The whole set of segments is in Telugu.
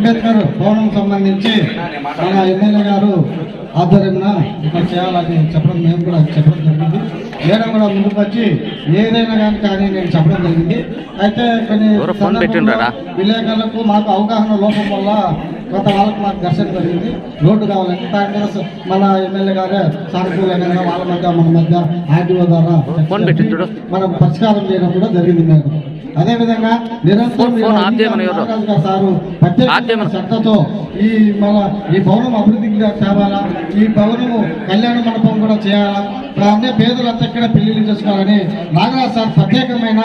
అంబేద్కర్ భవనం సంబంధించి మన ఎమ్మెల్యే గారు ఆధ్వర్యంన ఇక్కడ చేయాలని చెప్పడం మేము కూడా చెప్పడం జరిగింది. మేడం కూడా ముందుకు వచ్చి ఏదైనా కానీ కానీ నేను చెప్పడం జరిగింది. అయితే కొన్ని విలేకరులకు మాకు అవగాహన లోపం వల్ల కొంత వాళ్ళకు మాకు ఘర్షణ జరిగింది. రోడ్డు కావాలని దాని మీద స- మన ఎమ్మెల్యే గారే సానుకూలంగా వాళ్ళ మధ్య మన మధ్య ఆర్టీఓ ద్వారా. మనం పరిష్కారం చేయడం కూడా జరిగింది మేడం. అదే విధంగా నిరంతరం సారు ప్రత్యేక. శ్రద్ధతో ఈ మన ఈ భవనం అభివృద్ధికి తేవాలా ఈ భవనము కళ్యాణ మండపం కూడా చేయాలా దాన్ని పేదలంతా ఇక్కడ పెళ్ళిళ్ళు చేసుకోవాలని నాగరాజ్ సార్ ప్రత్యేకమైన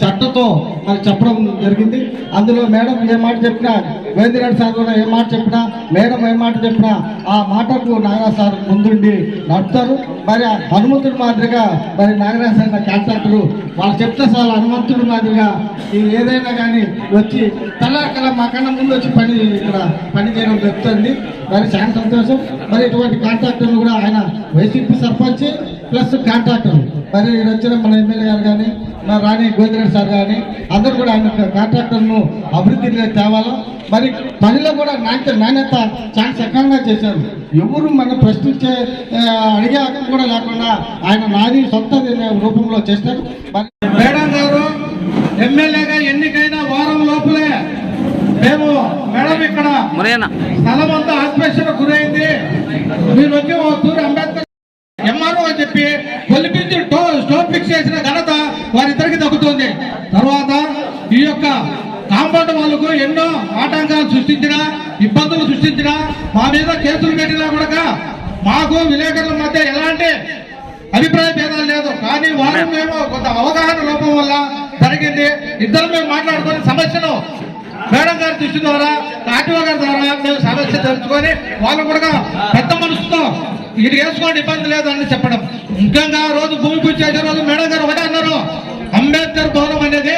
చట్టతో మరి చెప్పడం జరిగింది. అందులో మేడం ఏ మాట చెప్పినా వేదిరెడ్డి సార్ కూడా ఏ మాట చెప్పినా మేడం ఏ మాట చెప్పినా ఆ మాటకు నాగరాజు సార్ ముందుండి నడుపుతారు. మరి హనుమంతుడి మాదిరిగా మరి నాగరాజు సార్ కాంట్రాక్టరు వాళ్ళు చెప్తే సార్ హనుమంతుడి మాదిరిగా ఏదైనా కానీ వచ్చి తలాకల మాకన్నా ముందు వచ్చి పని ఇక్కడ పని చేయడం చెప్తుంది మరి చాలా సంతోషం. మరి ఇటువంటి కాంట్రాక్టర్లు కూడా ఆయన వైసీపీ సర్పంచ్ ప్లస్ కాంట్రాక్టర్ మరి వచ్చిన మన ఎమ్మెల్యే గారు కానీ మన రాణి గోదిరెడ్డి సార్ కానీ అందరూ కూడా ఆయన కాంట్రాక్టర్ను అభివృద్ధిలో తేవాలా? మరి పనిలో కూడా నాణ్యత నాణ్యత చాలా సక్రమంగా చేశారు. ఎవరు మన ప్రశ్నించే అడిగే హక్కు కూడా లేకుండా ఆయన నాది సొంత రూపంలో చేస్తారు. మరి మేడం గారు ఎమ్మెల్యేగా ఎన్నికైనా మేము మేడం ఇక్కడ స్థలం అంతా ఆత్మహత్యకు గురైంది. మీరు వచ్చి ఓ తూరు అంబేద్కర్ ఎంఆర్ఓ అని చెప్పి కొలిపించి స్టోన్ ఫిక్స్ చేసిన ఘనత వారిద్దరికి దక్కుతుంది. తర్వాత ఈ యొక్క కాంపౌండ్ వాళ్ళకు ఎన్నో ఆటంకాలు సృష్టించిన ఇబ్బందులు సృష్టించిన మా మీద కేసులు పెట్టినా కూడా మాకు విలేకరుల మధ్య ఎలాంటి అభిప్రాయ భేదాలు లేదు. కానీ వారు మేము కొంత అవగాహన లోపం వల్ల జరిగింది. ఇద్దరు మేము మాట్లాడుకొని సమస్యను మేడం గారి దృష్టి ద్వారా ఆర్టీఓ గారి ద్వారా మేము సమస్య తెలుసుకొని వాళ్ళు కూడా పెద్ద మనసుతో ఇది వేసుకోండి ఇబ్బంది లేదు అని చెప్పడం. ముఖ్యంగా రోజు భూమి పూజ చేసే రోజు మేడం గారు ఒకటే అన్నారు. అంబేద్కర్ భవనం అనేది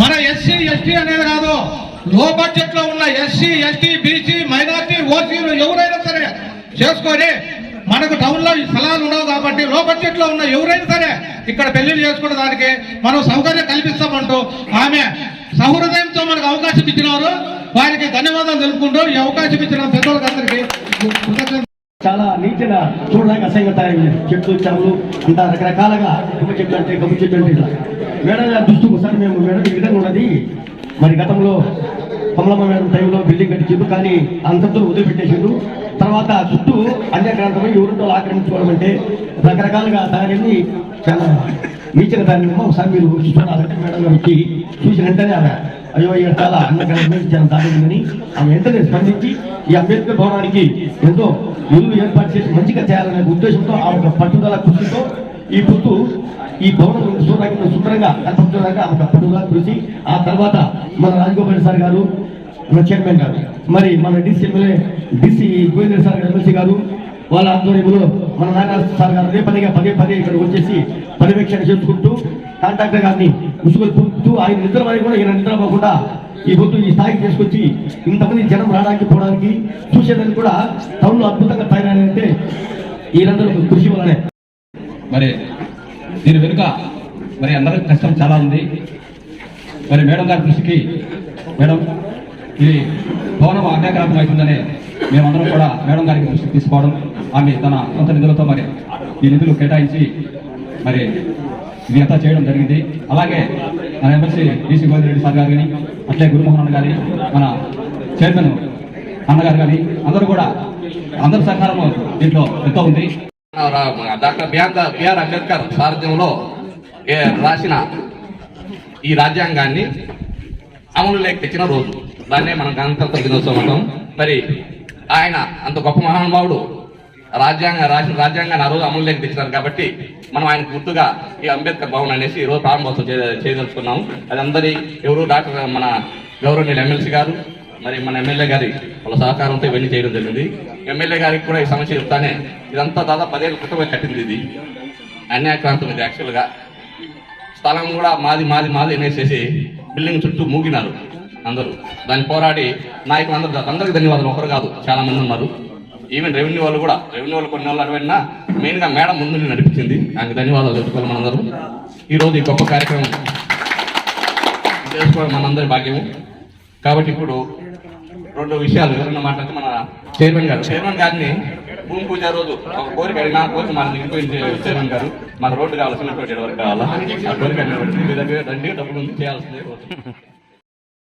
మన ఎస్సీ ఎస్టీ అనేది కాదు. లో బడ్జెట్లో ఉన్న ఎస్సీ ఎస్టీ బీసీ మైనార్టీ ఓసీలు ఎవరైనా సరే చేసుకొని మనకు టౌన్లో ఈ స్థలాలు ఉండవు కాబట్టి లో బడ్జెట్లో ఉన్న ఎవరైనా సరే ఇక్కడ పెళ్ళిళ్ళు చేసుకున్న దానికి మనం సౌకర్యం కల్పిస్తామంటూ ఆమె సహృదయంతో మనకు అవకాశం ఇచ్చినారు వారికి ధన్యవాదాలు తెలుపుకుంటూ ఈ అవకాశం ఇచ్చిన పెద్దోళ్ళకి అందరికీ చాలా నీట్గా చూడడానికి అసహ్యంగా తయారైంది. చెట్లు చెవులు అంతా రకరకాలుగా గుమ్మ చెట్లు అంటే గమ్మ చెట్లు అంటే ఇలా. మేడం గారి దృష్టికి ఒకసారి మేము మేడం ఈ విధంగా ఉన్నది. మరి గతంలో కమలమ్మ మేడం టైంలో బిల్డింగ్ కట్టించిండు కానీ అంతతో వదిలిపెట్టేసిండు. తర్వాత చుట్టూ అన్యగ్రాంతమై ఎవరితో ఆక్రమించుకోవడం అంటే రకరకాలుగా తయారైంది. చాలా నీచగా తయారైందేమో ఒకసారి మీరు చూడాలంటే మేడం గారు వచ్చి చూసిన వెంటనే ఆమె అయ్యో ఇక్కడ చాలా అన్నగ్రాంతమై చాలా దారిందని ఆమె వెంటనే స్పందించి ఈ అంబేద్కర్ భవనానికి ఎంతో ఇల్లు ఏర్పాటు చేసి మంచిగా చేయాలనే ఉద్దేశంతో ఆ ఒక పట్టుదల కృషితో ఈ పొత్తు ఈ భవనం చూడడానికి సుందరంగా కనపడుతుండగా ఆమె యొక్క పట్టుదల కృషి. ఆ తర్వాత మన రాజగోపాల్ సార్ గారు మన చైర్మన్ గారు మరి మన DC MLA DC Govindar sir గారు ఎమ్మెల్సీ గారు వాళ్ళ ఆధ్వర్యంలో మన నారాయణ సార్ గారు అదే పనిగా పదే పదే ఇక్కడ వచ్చేసి పర్యవేక్షణ చేసుకుంటూ కాంట్రాక్టర్ గారిని ముసుగులు పుట్టుతూ ఆయన నిద్ర వరకు కూడా ఈయన నిద్రపోకుండా ఈ పొద్దు ఈ స్థాయికి తీసుకొచ్చి ఇంతమంది జనం రావడానికి పోవడానికి చూసేదానికి కూడా టౌన్లో అద్భుతంగా తయారైనంటే వీరందరూ కృషి వల్లనే. మరి దీని వెనుక మరి అందరికి కష్టం చాలా ఉంది. మరి మేడం గారి దృష్టికి మేడం ఇది భవనం అన్యాక్రాంతం అవుతుందనే మేమందరం కూడా మేడం గారికి దృష్టికి తీసుకోవడం ఆమె తన సొంత నిధులతో మరి ఈ నిధులు కేటాయించి మరి ఇది అంతా చేయడం జరిగింది. అలాగే మన ఎమ్మెల్సీ డీసీ గోవిందరెడ్డి సార్ గారు కానీ అట్లే గురుమోహన్ అన్న గారి మన చైర్మన్ అన్నగారు కానీ అందరూ కూడా అందరి సహకారం దీంట్లో ఎంతో ఉంది. డాక్టర్ బిఆర్ బిఆర్ అంబేద్కర్ సారథ్యంలో ఏ రాసిన ఈ రాజ్యాంగాన్ని అమలులోకి తెచ్చిన రోజు. దాన్నే మనం గణతంత్ర దినోత్సవం అంటాం. మరి ఆయన అంత గొప్ప మహానుభావుడు. రాజ్యాంగ రాసిన రాజ్యాంగాన్ని ఆ రోజు అమలులోకి తెచ్చినారు కాబట్టి మనం ఆయన గుర్తుగా ఈ అంబేద్కర్ భవన్ అనేసి ఈరోజు రోజు ప్రారంభోత్సవం చే- చేయదలుచుకున్నాం అది అందరి ఎవరు డాక్టర్ మన గౌరవనీయులు ఎమ్మెల్సీ గారు మరి మన ఎమ్మెల్యే గారి వాళ్ళ సహకారంతో ఇవన్నీ చేయడం జరిగింది. ఎమ్మెల్యే గారికి కూడా ఈ సమస్య చెప్తానే ఇదంతా దాదాపు పదేళ్ళ క్రితమే కట్టింది ఇది. అన్యాయక్రాంతం ఇది యాక్చువల్గా స్థలం కూడా మాది మాది మాది అనేసేసి బిల్డింగ్ చుట్టూ మూగినారు అందరూ. దాన్ని పోరాడి నాయకులు అందరూ అందరికీ ధన్యవాదాలు. ఒకరు కాదు చాలామంది ఉన్నారు. ఈవెన్ రెవెన్యూ వాళ్ళు కూడా రెవెన్యూ వాళ్ళు కొన్ని వాళ్ళు అడిగినా మెయిన్గా మేడం ముందు నడిపించింది. నాకు ధన్యవాదాలు చెప్పుకోవాలి మనందరూ. ఈ రోజు ఈ గొప్ప కార్యక్రమం చేసుకోవడం మనందరి భాగ్యము. కాబట్టి ఇప్పుడు రెండు విషయాలు ఎవరన్నా మాట్లాడితే మన చైర్మన్ గారు చైర్మన్ గారిని భూమి పూజ రోజు ఒక కోరిక అడిగిన కోరిక మన నిండిపోయింది చైర్మన్ గారు. మన రోడ్డు కావాలి వరకు కావాలా? ఆ కోరిక మీ దగ్గర రండి డబ్బులు ఉంది చేయాల్సిందే.